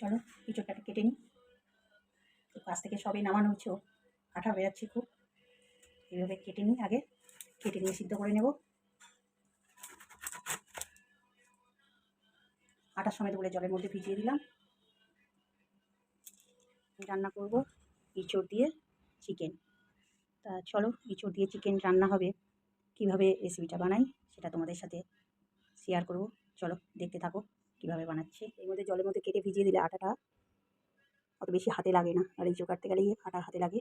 চলো ইঁচড়টাকে কেটে নিই। তো কাছ থেকে সবই নামানো হচ্ছে ও। আঠা বেরাচ্ছে খুব। এইভাবে কেটে নিই আগে। কেটে নিয়ে সিদ্ধ করে নেব। আটার সময় বলে জলের মধ্যে ভিজিয়ে দিলাম। রান্না করব ইঁচড় দিয়ে চিকেন। তা চলো, ইঁচড় দিয়ে চিকেন রান্না হবে। কীভাবে রেসিপিটা বানাই সেটা তোমাদের সাথে শেয়ার করব। চলো, দেখতে থাকো। কীভাবে বানাচ্ছি? এর মধ্যে জলের মধ্যে কেটে ভিজিয়ে দিলে আটাটা অত বেশি হাতে লাগে না। আর ইঁচড় কাটতে গেলেই আটা হাতে লাগে।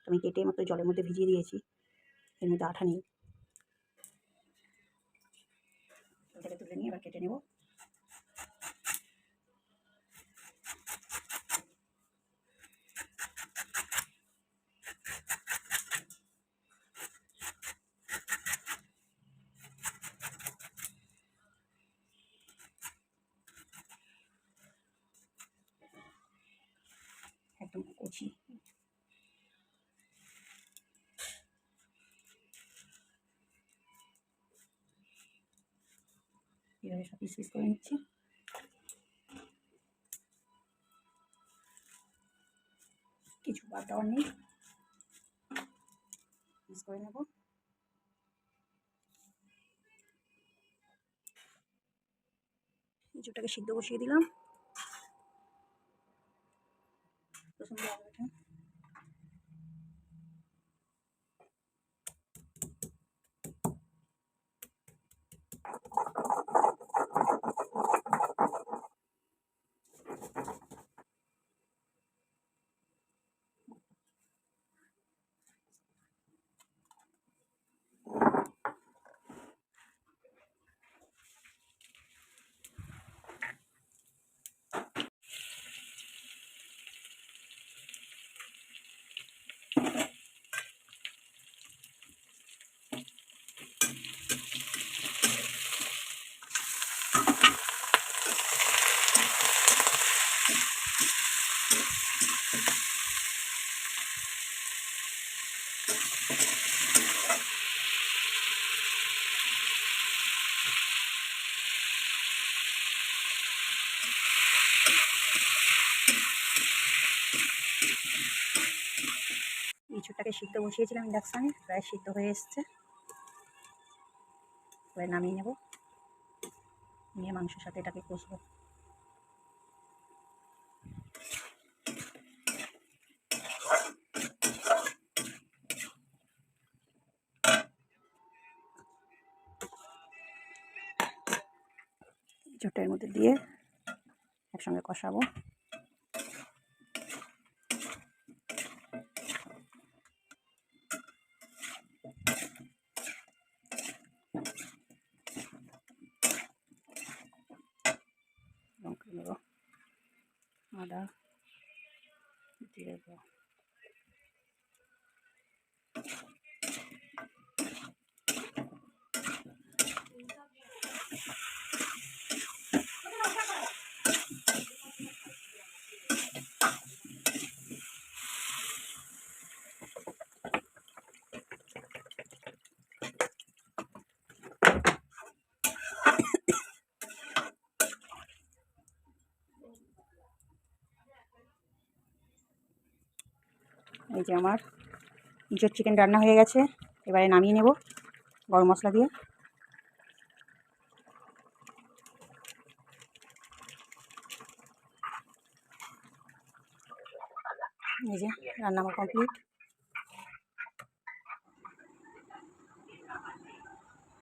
তো আমি কেটে মাত্র জলের মধ্যে ভিজিয়ে দিয়েছি। এর মধ্যে আঠা নেই। তুলে নিয়ে আবার কেটে নেব। একদম কচি এভাবে সব পিস পিস করে নিচ্ছি। কিছু বাদ নেই। পিস করে নেব। কিছুটাকে সিদ্ধ বসিয়ে দিলাম। ইঁচুরটাকে সিদ্ধ বসিয়েছিলাম ইন্ডাকশানে, প্রায় সিদ্ধ হয়ে এসছে। এবার নামিয়ে নেব। নিয়ে মাংসের সাথে এটাকে কষবো। ইঁচুরটার মধ্যে দিয়ে একসঙ্গে কষাবো। আদা দিয়ে দেবো এই যে আমার ইঁচোর চিকেন রান্না হয়ে গেছে। এবারে নামিয়ে নেব গরম মশলা দিয়ে। এই যে রান্না আমার কমপ্লিট